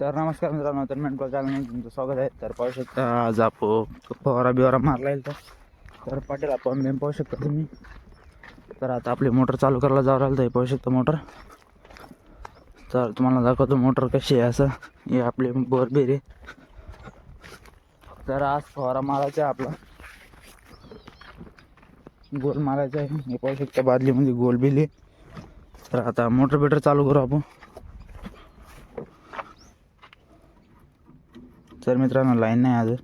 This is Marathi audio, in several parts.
तर नमस्कार मित्रांनो तर मेंटल चॅनलमध्ये तुमचं स्वागत आहे. तर पाहू शकता आज आपण फवारा बिवारा मारला येईल तर. तर पाटील आपण बेम पाहू शकता तुम्ही. तर आता आपली मोटर चालू करायला जावं लागलं तर हे पाहू शकता मोटर. तर तुम्हाला दाखवतो मोटर कशी आहे असं. हे आपले बोरबेर तर आज फवारा मारायचा आहे आपला. गोल मारायचा आहे. हे पाहू शकता बादलीमध्ये गोल बिल तर आता मोटर बिटर चालू करू आपण. तर मित्रांनो लाईन नाही अजून.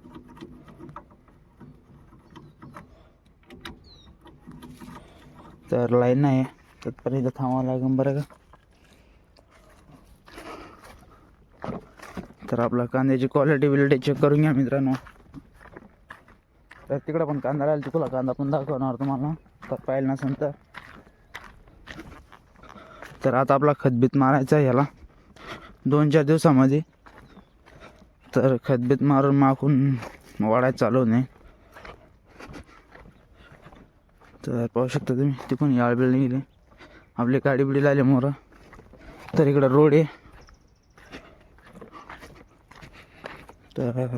तर लाईन नाही तत्पर्यंत थांबावं लागेल बरं का? तर आपला कांद्याची क्वालिटी बिलिटी चेक करून घ्या मित्रांनो. तर तिकडं पण कांदा राहील तुला कांदा पण दाखवणार तुम्हाला. तर पाहिलं नसेल तर. तर आता आपला खतबीत मारायचा आहे याला. दोन चार दिवसामध्ये. तर खतबीत मारून माखून वाढायला चालू नये तर पाहू शकता तुम्ही तिकडून याळबिळ निघले. आपली गाडी बिडी लागली मोर. तर इकडं रोड आहे. तर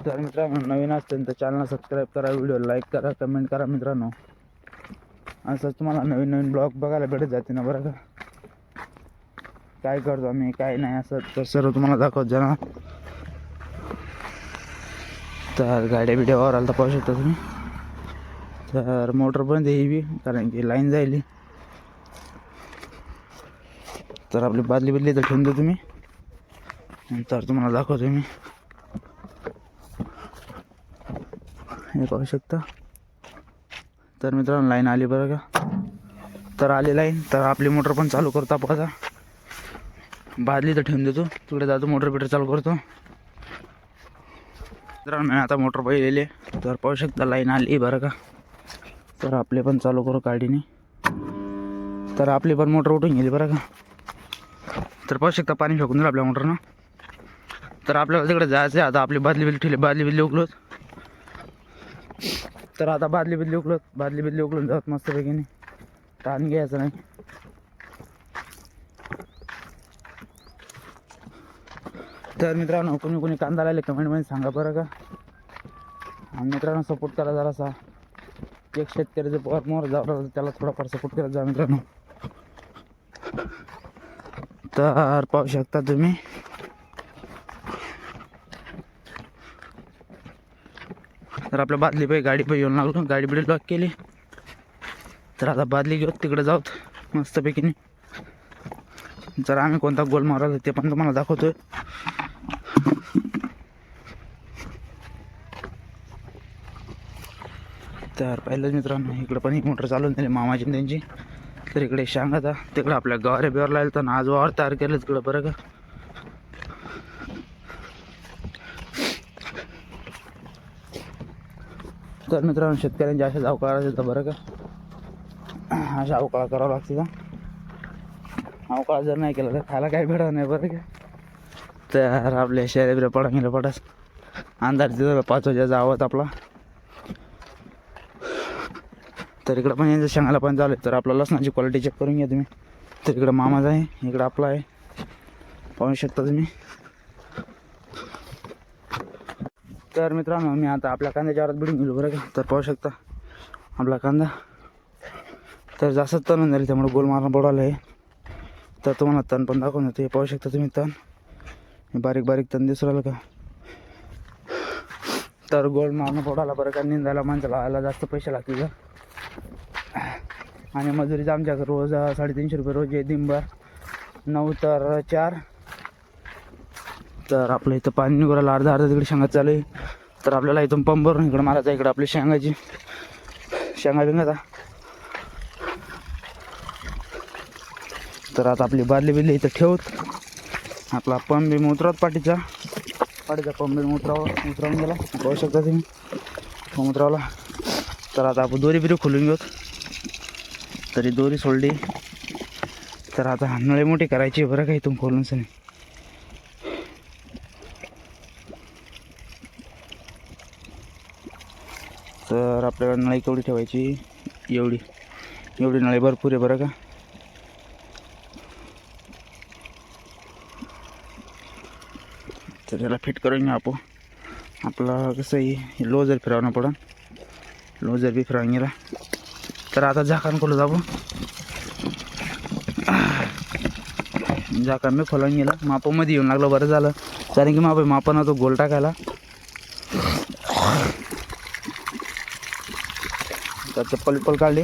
तर मित्रांनो नवीन असतील तर चॅनलला सबस्क्राईब करा व्हिडिओ लाईक करा कमेंट करा मित्रांनो. असंच तुम्हाला नवीन नवीन ब्लॉग बघायला भेटत जाते ना बरं का? काय करतो आम्ही काय नाही असं. तर सर्व तुम्हाला दाखवत जाणार. तर गाड्या बिड्या आला तर पाहू शकता तुम्ही. तर मोटर पण येईल बी कारण की लाईन जायली. तर आपली बादली बिदली तर ठेवून दे तुम्ही. नंतर तुम्हाला दाखवतो मी. हे पाहू शकता. तर मित्रांनो लाईन आली बरं का? तर आली लाईन तर आपली मोटर पण चालू करता आपण बादली तर ठेवून देतो. तिकडे जातो मोटर बिटर चालू करतो. मित्रांनो मी आता मोटर पाहिलेली. तर पाहू शकता लाईन आली बरं का. तर आपले पण चालू करू गाडीने तर आपली पण मोटर उठून गेली बरं का. तर पाहू शकता पाणी फेकून दिलं आपल्या मोटरनं तर आपल्याला तिकडे जायचं आहे. आता आपली बादली बिदली ठेवली बादली बिदली उकलोत तर आता बादली बिदली उकलोत बादली बिदली उकलून जात मस्तपैकीने. नाही ताण घ्यायचं नाही. तर मित्रांनो कोणी कोणी कांदा लावले कमेंटमध्ये सांगा बरं का. आणि मित्रांनो सपोर्ट करा जरासा. एक शेतकरी जर पोर मोर जावं त्याला थोडाफार सपोर्ट करत जा मित्रांनो. तर पाहू शकता तुम्ही. तर आपल्या बादली पाहिजे गाडी पाहिजे येऊन लागलो. गाडी बिडी लॉक केली. तर आता बादली घेऊ तिकडे जाऊत मस्तपैकी. जर आम्ही कोणता गोल मारला ते पण तुम्हाला दाखवतोय. तर पहिलंच मित्रांनो इकडं पण एक मोटर चालून दिली मामाची त्यांची. तर इकडे शांगाचा तिकडं आपल्या गवारे बिवार लागेल तर आज वावर तयार केलं तिकडं बरं का. तर मित्रांनो शेतकऱ्यांच्या अशाच असेल तर बरं का. अशा अवकाळा करावं लागते का अवकाळा जर नाही केला तर खायला काही भेटत नाही बरं का. तर आपल्या शहरे बिरे पडा गेलं पडास अंधार तिथं पाच वाजेचा आवाज आपला. तर इकडं पण यांचं शेंगाला पण चालू आहे तर आपला लसणाची क्वालिटी चेक करून घ्या तुम्ही. तर इकडं मामाचा आहे इकडं आपला आहे. पाहू शकता तुम्ही. तर मित्रांनो मी आता आपल्या कांद्याच्या वरात बिडून गेलो बरं का. तर पाहू शकता आपला कांदा. तर जास्त तण झाली त्यामुळे गोल मारणं पडवलं आहे तर तुम्हाला तण पण दाखवून देतो. हे पाहू शकता तुम्ही तण. बारीक बारीक तण दिसू राहिलं का? तर गोल मारणं पडायला बरं का निंदायला माणसाला लावायला जास्त पैसे लागतील का? आणि मजुरीचं आमच्याकडे रोज साडेतीनशे रुपये रोज आहे दिनभर. नऊ तर चार. तर आपलं इथं पाणी निघायला अर्धा अर्धा तिकडे शेंगा चालू आहे. तर आपल्याला इथून पंप भरून इकडं मारायचं इकडं आपली शेंगाची. शेंगा बिंगाचा तर आता आपली बादली बिदली इथं ठेवत. आपला पंप बी उतरवत पाठीचा. पाठीचा पंप बी उतरावं उतरावून गेला. पाहू शकता तुम्ही. पंप उतरावला. तर आता आपण दोरी बिरी खोलून घेऊ तरी दोरी सोडली. तर आता नळे मोठी करायची बरं का इथून खोलून सने. तर आपल्याला नळी केवढी ठेवायची? एवढी. एवढी नळी भरपूर आहे बरं का. तर याला फिट करून घेऊ आपण. आपलं कसं आहे हे लोजर फिरवणं पडन. लोजर बी फिरवून गेला. तर आता झाकण जाऊ. झाका मी खोलून गेला मापामध्ये येऊन लागलं बरं झालं. कारण की माप मापानं तो गोल टाकायला. तर चप्पल विप्पल काढली.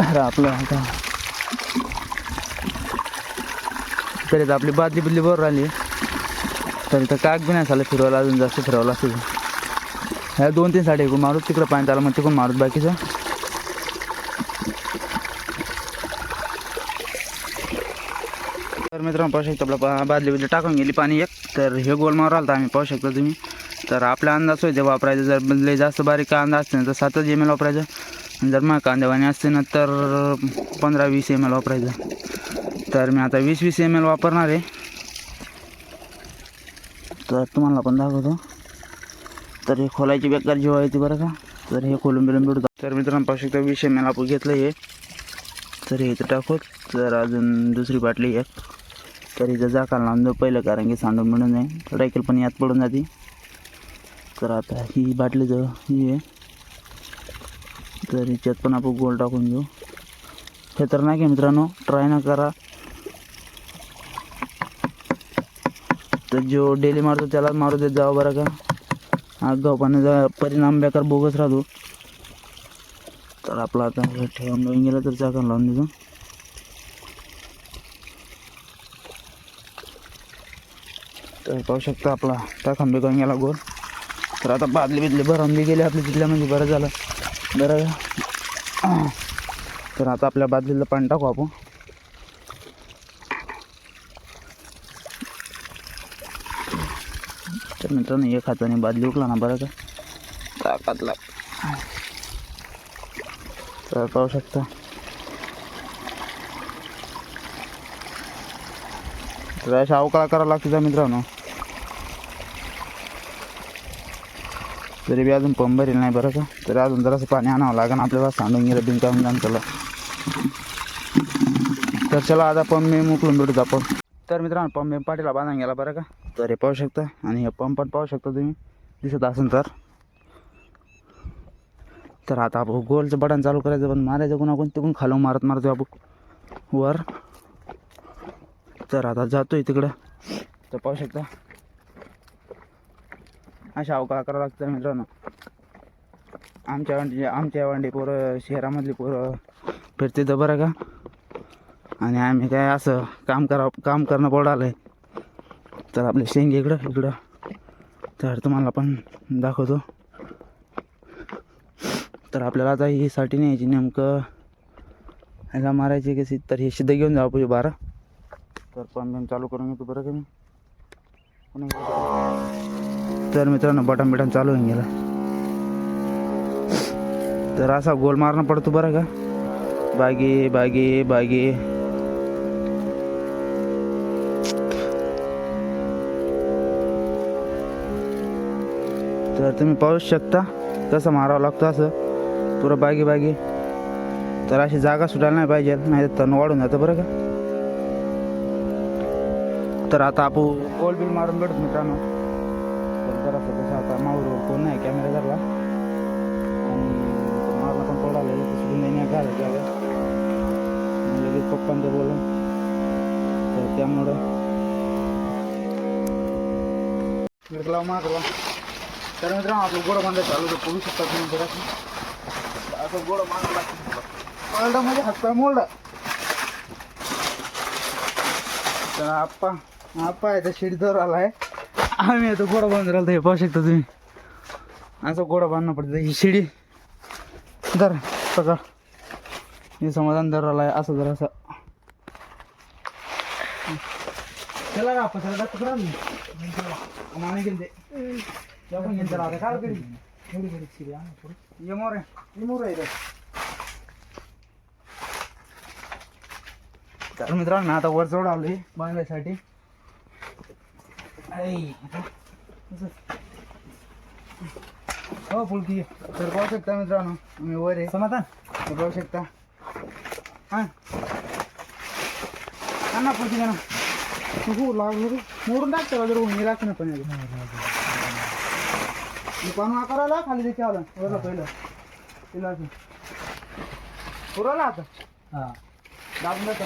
अरे आपलं आता. तरी तर आपली बादली बिदली बरोबर राहिली. तरी तर काग बी नाही झालं फिरवायला अजून जास्त फिरवलं असेल ह्या दोन तीन साडी एकूण मारूच तिकडं पाणी त्याला मग तिकडून मारूच बाकीचं. मित्रांनो पाहू शकता आपला बादली बिदली टाकून गेली पाणी एक. तर हे गोल मारू आला आम्ही पाहू शकता तुम्ही. तर आपला अंदाज होते वापरायचं जर लय जास्त बारीक कांदा असते ना तर सातच एम एल वापरायचं. जर मग कांदेवाणी असते ना तर पंधरा वीस एम एल वापरायचं. तर मी आता वीस वीस एम एल वापरणार आहे. तर तुम्हाला पण दाखवतो. तर हे खोलायची बेकार जेव्हा येते बरं का. तर हे खोलून बिलून बिडतो तर मित्रांनो पाहू शकता वीस एम एल आपण घेतलं हे. तर हे इथं टाकू तर अजून दुसरी बाटली एक. तर इथं जाकाल लावून देऊ पहिलं कारण की सांडून मिळून नाही रायकल पण यात पडून जाते. तर आता ही बाटली जवळ ही आहे. तर हिच्यात पण आपण गोल टाकून घेऊ. खतरनाक आहे मित्रांनो? ट्राय ना करा. तर जो डेली मारतो त्यालाच मारू देत जावं बरं का. गाव पाण्याचा परिणाम बेकार बोगस राहतो. तर आपला आता ठेवून लावून गेला तर चाकण लावून देतो. तर पाहू शकता आपला टाकून बिकून गेला गोल. तर आता बादली बिदले भरून गेले गेली आपली तिथल्या म्हणजे बरं झालं. बरं तर आता आपल्या बादलीला पाणी टाकू आपण. तर मित्रांनो एक हाताने बादली उकला ना बरं का? ताकातला तर पाहू शकता. तर अशा अवकाळा करावं लागते जा मित्रांनो. तरी बी अजून पंप भरेल नाही बरं का? तरी अजून जरासं पाणी आणावं लागेल आपल्याला सांडून गेलं बिनकाम जाण चला तर चला आता पंप मी मुकलून भेटू आपण. तर मित्रांनो पंप मी पाठीला बांधून गेला बरं का? तर हे पाहू शकता आणि हे पंप पण पाहू शकता तुम्ही. दिसत असेल तर. तर आता आपण गोलचं बटन चालू करायचं पण मारायचं कोणाकोण? तिकडून खालून मारत मारतो आपण. वर. तर आता जातोय तिकडं. तर पाहू शकता. अशा अवकाळ करावं लागतं मित्रांनो. आमच्या वांडी आमच्या वांडी पोरं शहरामधली पोरं फिरते तर बरं का? आणि आम्ही काय असं काम करा काम करणं पडालं आहे तर आपले शेंगे इकडं इकडं. तर तुम्हाला पण दाखवतो. तर आपल्याला आता ही साठी न्यायची नेमकं. ह्याला मारायची कशी तर हे सिद्ध घेऊन जावं पाहिजे बारा. तर पण मी चालू करून घेतो बरं का मी. तर मित्रांनो बटन बिटन चालू होऊन गेला. तर असा गोल मारणं पडतो बरं का. बागी बागी बागी. तर तुम्ही पाहू शकता कसं मारावं लागतं असं. पुरं बागी बागी. तर अशी जागा सुटायला नाही पाहिजे नाही तर तण वाढून जातं बरं का. तर आता आपण गोल बिल मारून भेटत मित्रांनो. तर जरासं कसं आता माऊरवर कोण नाही कॅमेरा धरला. आणि मारला पण पडाला आलेलं तसं नाही घाल लगेच पप्पांचं बोलून. तर त्यामुळं मिरकला मागला तर मित्रांनो आपलं गोडं बांधा चालू तर बघू शकता तुम्ही जरा असं गोडं बांधावं लागतं पळडा म्हणजे हातपाय मोडला तर आप्पा हा आहे तर शिडीवर आलाय. आम्ही आता गोडा बांधून राहिला हे पाहू शकता तुम्ही. असं गोडा बांधणं पडतं ही शिडी. दर सगळं हे समाधान दर आलाय असं जर असं. चला का पकडा पकडा माने गेले आपण घेऊन चला आता काय करी? शिडी आहे तर मित्रांनो आता वर चढ आलोय बांधण्यासाठी. हो पुलकी तर पाहू शकता मित्रांनो मी वर आहे समाधान तर पाहू शकता हा ना पुलकी ना तू लागलो मोडून टाकतो ऊन लागतं ना पण आकाराला खाली त्याच्या आला वरला पहिलं तिला असं. पुरवला आता हा दाबून जातो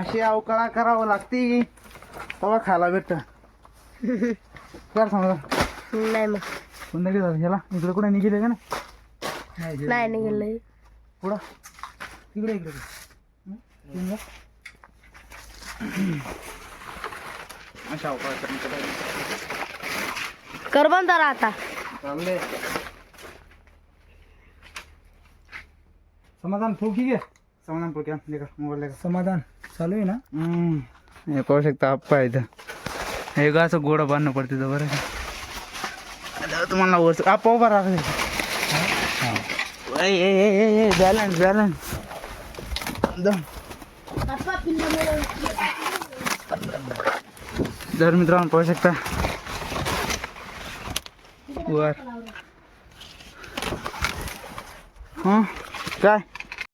अशी अवकाळा करावं लागते. तेव्हा खायला भेटत. कर समजा. नाही मग. पुन्हा झालं ह्याला. इकडे कुठे निघेले का ना नाही निघालं पुढं. तिकडे इकडे. हं? जा. अशा अवकाळा नाही. कर बंद आता. समाधान फुकी घे समाधान फुकी देखा मोबाईल समाधान. चालू आहे ना? हे पाहू शकता आप्पा इथं हे का असं गोडं बांधणं पडते तर बरं तुम्हाला वरच आप्पा उभा राहते बॅलन्स बॅलन्स जर मित्रांनो पाहू शकता. वर. हां काय?